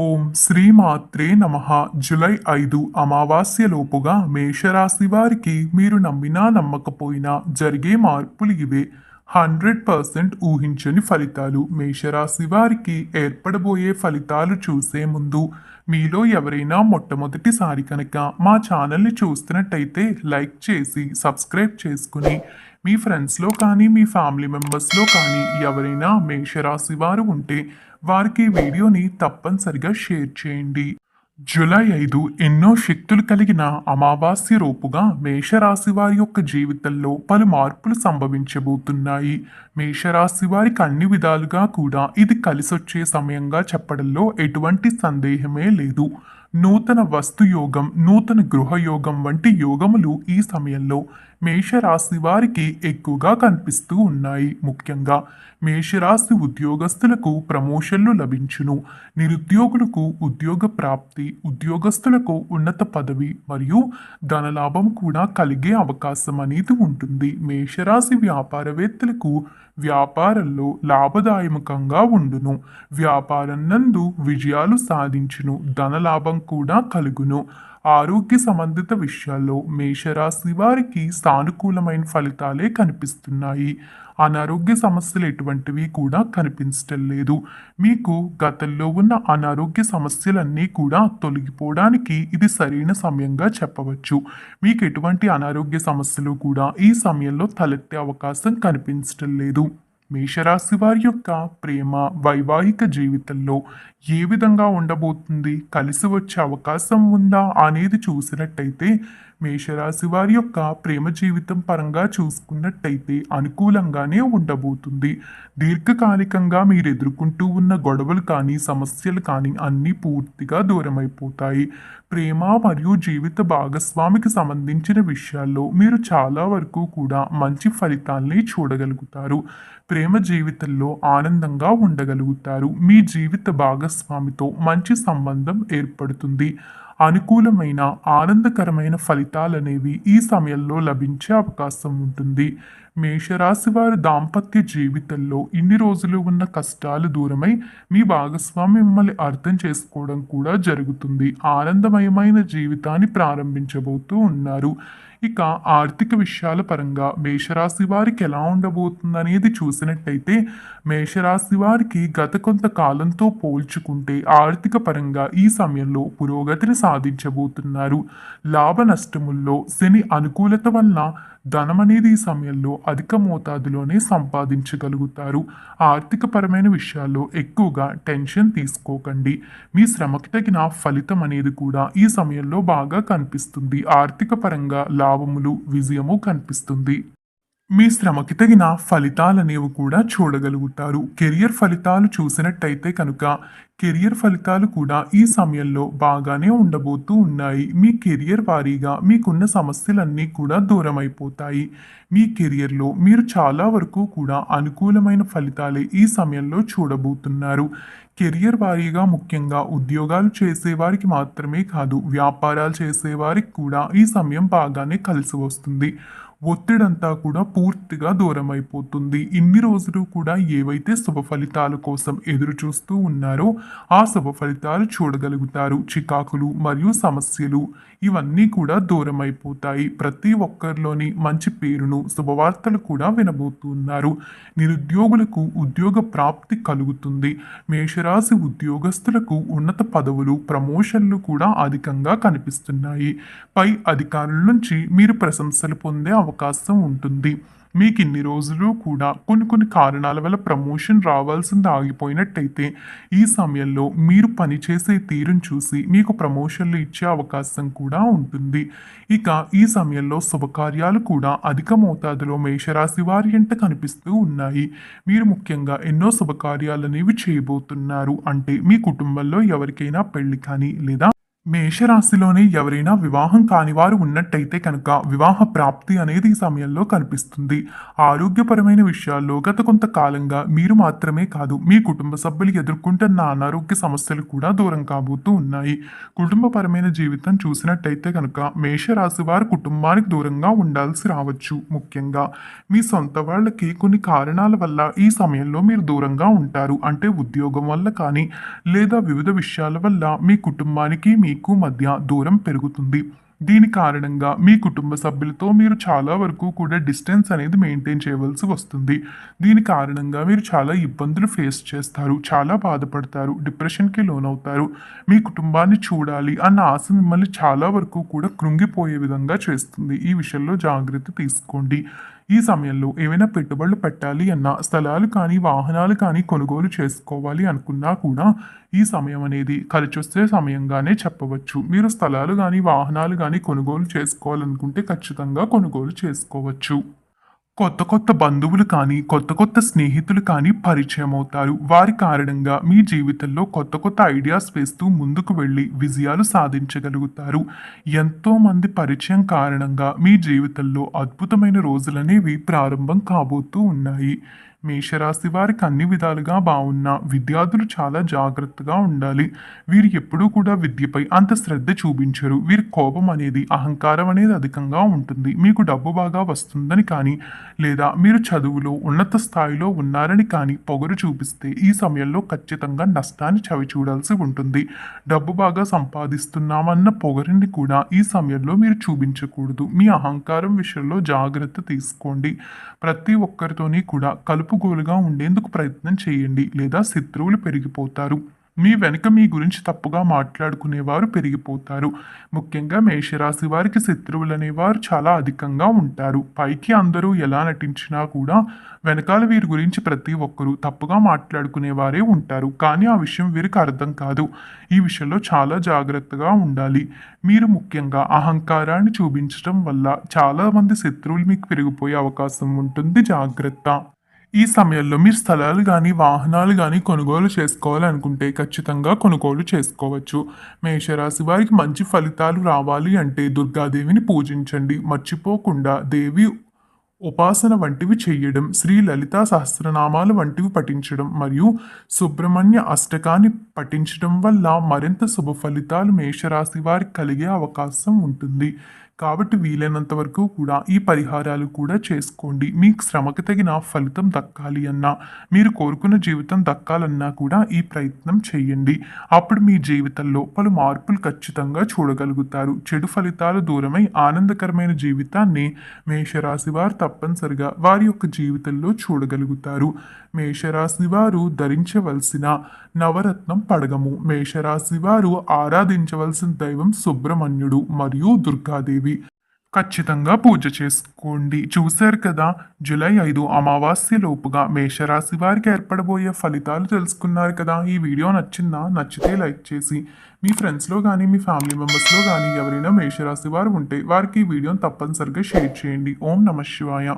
ఓం శ్రీమాత్రే నమ. జులై ఐదు అమావాస్యలోపుగా మేషరాశి వారికి మీరు నమ్మినా నమ్మకపోయినా జరిగే మార్పులు ఇవే. హండ్రెడ్ పర్సెంట్ ఊహించని ఫలితాలు. మేషరాశి వారికి ఏర్పడబోయే ఫలితాలు చూసే ముందు మీలో ఎవరైనా మొట్టమొదటిసారి కనుక మా ఛానల్ని చూస్తున్నట్టయితే లైక్ చేసి సబ్స్క్రైబ్ చేసుకుని మీ ఫ్రెండ్స్లో కానీ మీ ఫ్యామిలీ మెంబర్స్లో కానీ ఎవరైనా మేషరాశి వారు ఉంటే వారికి వీడియోని తప్పనిసరిగా షేర్ చేయండి. జూలై ఐదు ఎన్నో శక్తులు కలిగిన అమావాస్య రూపుగా మేషరాశి వారి యొక్క జీవితంలో పలు మార్పులు సంభవించబోతున్నాయి. మేషరాశి వారికి అన్ని విధాలుగా కూడా ఇది కలిసొచ్చే సమయంగా చెప్పడంలో ఎటువంటి సందేహమే లేదు. నూతన వస్తు యోగం నూతన గృహయోగం వంటి యోగములు ఈ సమయంలో మేషరాశి వారికి ఎక్కువగా కనిపిస్తూ ఉన్నాయి. ముఖ్యంగా మేషరాశి ఉద్యోగస్తులకు ప్రమోషన్లు లభించును. నిరుద్యోగులకు ఉద్యోగ ప్రాప్తి ఉద్యోగస్తులకు ఉన్నత పదవి మరియు ధనలాభం కూడా కలిగే అవకాశం అనేది ఉంటుంది. మేషరాశి వ్యాపారవేత్తలకు వ్యాపారంలో లాభదాయకంగా ఉండును. వ్యాపారం నందు విజయాలు సాధించును. ధనలాభం కూడా కలుగును. ఆరోగ్య సంబంధిత విషయాల్లో మేషరాశి వారికి సానుకూలమైన ఫలితాలే కనిపిస్తున్నాయి. అనారోగ్య సమస్యలు ఎటువంటివి కూడా కనిపించటం లేదు. మీకు గతంలో ఉన్న అనారోగ్య సమస్యలన్నీ కూడా తొలగిపోవడానికి ఇది సరైన సమయంగా చెప్పవచ్చు. మీకు ఎటువంటి అనారోగ్య సమస్యలు కూడా ఈ సమయంలో తలెత్తే అవకాశం కనిపించటం లేదు. మేషరాశి వారి యొక్క ప్రేమ వైవాహిక జీవితంలో ఏ విధంగా ఉండబోతుంది? కలిసి వచ్చే అవకాశం ఉందా? అనేది చూసినట్టయితే మేషరాశి వారి యొక్క ప్రేమ జీవితం పరంగా చూసుకున్నట్టయితే అనుకూలంగానే ఉండబోతుంది. దీర్ఘకాలికంగా మీరు ఎదుర్కొంటూ ఉన్న గొడవలు కానీ సమస్యలు కానీ అన్నీ పూర్తిగా దూరమైపోతాయి. ప్రేమ మరియు జీవిత భాగస్వామికి సంబంధించిన విషయాల్లో మీరు చాలా వరకు కూడా మంచి ఫలితాల్ని చూడగలుగుతారు. ప్రేమ జీవితంలో ఆనందంగా ఉండగలుగుతారు. మీ జీవిత భాగస్వామితో మంచి సంబంధం ఏర్పడుతుంది. అనుకూలమైన ఆనందకరమైన ఫలితాలనేవి ఈ సమయంలో లభించే అవకాశం ఉంటుంది. మేషరాశి వారి దాంపత్య జీవితంలో ఇన్ని రోజులు ఉన్న కష్టాలు దూరమై మీ భాగస్వామి మిమ్మల్ని అర్థం చేసుకోవడం కూడా జరుగుతుంది. ఆనందమయమైన జీవితాన్ని ప్రారంభించబోతూ ఉన్నారు. ఇక ఆర్థిక విషయాల పరంగా మేషరాశి వారికి ఎలా ఉండబోతుందనేది చూసినట్టయితే మేషరాశి వారికి గత కొంత కాలంతో పోల్చుకుంటే ఆర్థిక పరంగా ఈ సమయంలో పురోగతిని సాధించబోతున్నారు. లాభ నష్టముల్లో శని అనుకూలత వలన ధనమనేది ఈ సమయంలో అధిక మోతాదులోనే సంపాదించగలుగుతారు. ఆర్థికపరమైన విషయాల్లో ఎక్కువగా టెన్షన్ తీసుకోకండి. మీ శ్రమకి తగిన ఫలితం అనేది కూడా ఈ సమయంలో బాగా కనిపిస్తుంది. ఆర్థిక పరంగా లాభములు విజయము కనిపిస్తుంది. మీ శ్రమకి తగిన ఫలితాలనేవి కూడా చూడగలుగుతారు. కెరియర్ ఫలితాలు చూసినట్టయితే కనుక కెరియర్ ఫలితాలు కూడా ఈ సమయంలో బాగానే ఉండబోతూ ఉన్నాయి. మీ కెరియర్ వారీగా మీకున్న సమస్యలన్నీ కూడా దూరం అయిపోతాయి మీ కెరియర్లో మీరు చాలా వరకు కూడా అనుకూలమైన ఫలితాలే ఈ సమయంలో చూడబోతున్నారు. కెరియర్ వారీగా ముఖ్యంగా ఉద్యోగాలు చేసేవారికి మాత్రమే కాదు వ్యాపారాలు చేసేవారికి కూడా ఈ సమయం బాగానే కలిసి వస్తుంది. ఒత్తిడంతా కూడా పూర్తిగా దూరం అయిపోతుంది ఇన్ని రోజులు కూడా ఏవైతే శుభ ఫలితాల కోసం ఎదురు చూస్తూ ఉన్నారో ఆ శుభ ఫలితాలు చూడగలుగుతారు. చికాకులు మరియు సమస్యలు ఇవన్నీ కూడా దూరం అయిపోతాయి ప్రతి ఒక్కరిలోని మంచి పేరును శుభవార్తలు కూడా వినబోతున్నారు నిరుద్యోగులకు ఉద్యోగ ప్రాప్తి కలుగుతుంది. మేషరాశి ఉద్యోగస్తులకు ఉన్నత పదవులు ప్రమోషన్లు కూడా అధికంగా కనిపిస్తున్నాయి. పై అధికారుల నుంచి మీరు ప్రశంసలు పొందే అవకాశం అవకాశం ఉంటుంది. మీకు ఇన్ని రోజులు కూడా కొన్ని కొన్ని కారణాల వల్ల ప్రమోషన్ రావాల్సింది ఆగిపోయినట్టయితే ఈ సమయంలో మీరు పనిచేసే తీరును చూసి మీకు ప్రమోషన్లు ఇచ్చే అవకాశం కూడా ఉంటుంది. ఇక ఈ సమయంలో శుభకార్యాలు కూడా అధిక మోతాదులో మేషరాశి వారి ఎంట కనిపిస్తూ ఉన్నాయి. మీరు ముఖ్యంగా ఎన్నో శుభకార్యాలు అనేవి చేయబోతున్నారు. అంటే మీ కుటుంబంలో ఎవరికైనా పెళ్ళి కానీ లేదా మేషరాశిలోనే ఎవరైనా వివాహం కానివారు ఉన్నట్టయితే కనుక వివాహ ప్రాప్తి అనేది ఈ సమయంలో కనిపిస్తుంది. ఆరోగ్యపరమైన విషయాల్లో గత కొంతకాలంగా మీరు మాత్రమే కాదు మీ కుటుంబ సభ్యులు ఎదుర్కొంటున్న అనారోగ్య సమస్యలు కూడా దూరం కాబోతూ ఉన్నాయి. కుటుంబపరమైన జీవితం చూసినట్టయితే కనుక మేషరాశి వారు కుటుంబానికి దూరంగా ఉండాల్సి రావచ్చు. ముఖ్యంగా మీ సొంత వాళ్ళకి కొన్ని కారణాల వల్ల ఈ సమయంలో మీరు దూరంగా ఉంటారు. అంటే ఉద్యోగం వల్ల కానీ లేదా వివిధ విషయాల వల్ల మీ కుటుంబానికి మీ మీకు మధ్య దూరం పెరుగుతుంది. దీని కారణంగా మీ కుటుంబ సభ్యులతో మీరు చాలా వరకు కూడా డిస్టెన్స్ అనేది మెయింటైన్ చేయవలసి వస్తుంది. దీని కారణంగా మీరు చాలా ఇబ్బందులు ఫేస్ చేస్తారు చాలా బాధపడతారు డిప్రెషన్కి లోనవుతారు. మీ కుటుంబాన్ని చూడాలి అన్న ఆశ మిమ్మల్ని చాలా వరకు కూడా కృంగిపోయే విధంగా చేస్తుంది. ఈ విషయంలో జాగ్రత్త తీసుకోండి. ఈ సమయంలో ఏమైనా పెట్టుబడులు పెట్టాలి అన్నా స్థలాలు కానీ వాహనాలు కానీ కొనుగోలు చేసుకోవాలి అనుకున్నా కూడా ఈ సమయం అనేది ఖర్చొచ్చే సమయంగానే చెప్పవచ్చు. మీరు స్థలాలు కానీ వాహనాలు కానీ కొనుగోలు చేసుకోవాలనుకుంటే ఖచ్చితంగా కొనుగోలు చేసుకోవచ్చు. కొత్త కొత్త బంధువులు కానీ కొత్త కొత్త స్నేహితులు కానీ పరిచయం అవుతారు వారి కారణంగా మీ జీవితంలో కొత్త కొత్త ఐడియాస్ వేస్తూ ముందుకు వెళ్ళి విజయాలు సాధించగలుగుతారు. ఎంతోమంది పరిచయం కారణంగా మీ జీవితంలో అద్భుతమైన రోజులనేవి ప్రారంభం కాబోతూ ఉన్నాయి. మేషరాశి వారికి అన్ని విధాలుగా బాగున్న విద్యార్థులు చాలా జాగ్రత్తగా ఉండాలి. వీరు ఎప్పుడూ కూడా విద్యపై అంత శ్రద్ధ చూపించరు. వీరి కోపం అనేది అహంకారం అనేది అధికంగా ఉంటుంది. మీకు డబ్బు బాగా వస్తుందని కానీ లేదా మీరు చదువులో ఉన్నత స్థాయిలో ఉన్నారని కానీ పొగరు చూపిస్తే ఈ సమయంలో ఖచ్చితంగా నష్టాన్ని చవిచూడాల్సి ఉంటుంది. డబ్బు బాగా సంపాదిస్తున్నామన్న పొగరిని కూడా ఈ సమయంలో మీరు చూపించకూడదు. మీ అహంకారం విషయంలో జాగ్రత్త తీసుకోండి. ప్రతి ఒక్కరితోని కూడా కలుపు కలుపుగోలుగా ఉండేందుకు ప్రయత్నం చేయండి లేదా శత్రువులు పెరిగిపోతారు. మీ వెనుక మీ గురించి తప్పుగా మాట్లాడుకునేవారు పెరిగిపోతారు. ముఖ్యంగా మేషరాశి వారికి శత్రువులు అనేవారు చాలా అధికంగా ఉంటారు. పైకి అందరూ ఎలా నటించినా కూడా వెనకాల వీరి గురించి ప్రతి ఒక్కరూ తప్పుగా మాట్లాడుకునేవారే ఉంటారు. కానీ ఆ విషయం వీరికి అర్థం కాదు. ఈ విషయంలో చాలా జాగ్రత్తగా ఉండాలి. మీరు ముఖ్యంగా అహంకారాన్ని చూపించడం వల్ల చాలామంది శత్రువులు మీకు పెరిగిపోయే అవకాశం ఉంటుంది. జాగ్రత్త. ఈ సమయంలో మీరు స్థలాలు కానీ వాహనాలు కానీ కొనుగోలు చేసుకోవాలనుకుంటే ఖచ్చితంగా కొనుగోలు చేసుకోవచ్చు. మేషరాశి వారికి మంచి ఫలితాలు రావాలి అంటే దుర్గాదేవిని పూజించండి. మర్చిపోకుండా దేవి ఉపాసన వంటివి చేయడం శ్రీ లలితా సహస్రనామాలు వంటివి పఠించడం మరియు సుబ్రహ్మణ్య అష్టకాన్ని పఠించడం వల్ల మరింత శుభ ఫలితాలు మేషరాశి వారికి కలిగే అవకాశం ఉంటుంది. కాబట్టి వీలైనంత వరకు కూడా ఈ పరిహారాలు కూడా చేసుకోండి. మీకు శ్రమకు తగిన ఫలితం దక్కాలి అన్నా మీరు కోరుకున్న జీవితం దక్కాలన్నా కూడా ఈ ప్రయత్నం చేయండి. అప్పుడు మీ జీవితంలో పలు మార్పులు ఖచ్చితంగా చూడగలుగుతారు. చెడు ఫలితాలు దూరమై ఆనందకరమైన జీవితాన్ని మేషరాశి వారు తప్పనిసరిగా వారి యొక్క జీవితంలో చూడగలుగుతారు. మేషరాశి వారు ధరించవలసిన నవరత్నం పడగము. మేషరాశి వారు ఆరాధించవలసిన దైవం సుబ్రహ్మణ్యుడు మరియు దుర్గాదేవి. ఖచ్చితంగా పూజ చేసుకోండి. చూశారు కదా జూలై ఐదు అమావాస్య లోపుగా మేషరాశి వారికి ఏర్పడబోయే ఫలితాలు తెలుసుకున్నారు కదా. ఈ వీడియో నచ్చిందా? నచ్చితే లైక్ చేసి మీ ఫ్రెండ్స్లో కానీ మీ ఫ్యామిలీ మెంబర్స్లో కానీ ఎవరైనా మేషరాశి వారు ఉంటే వారికి ఈ వీడియోని తప్పనిసరిగా షేర్ చేయండి. ఓం నమ శివాయ.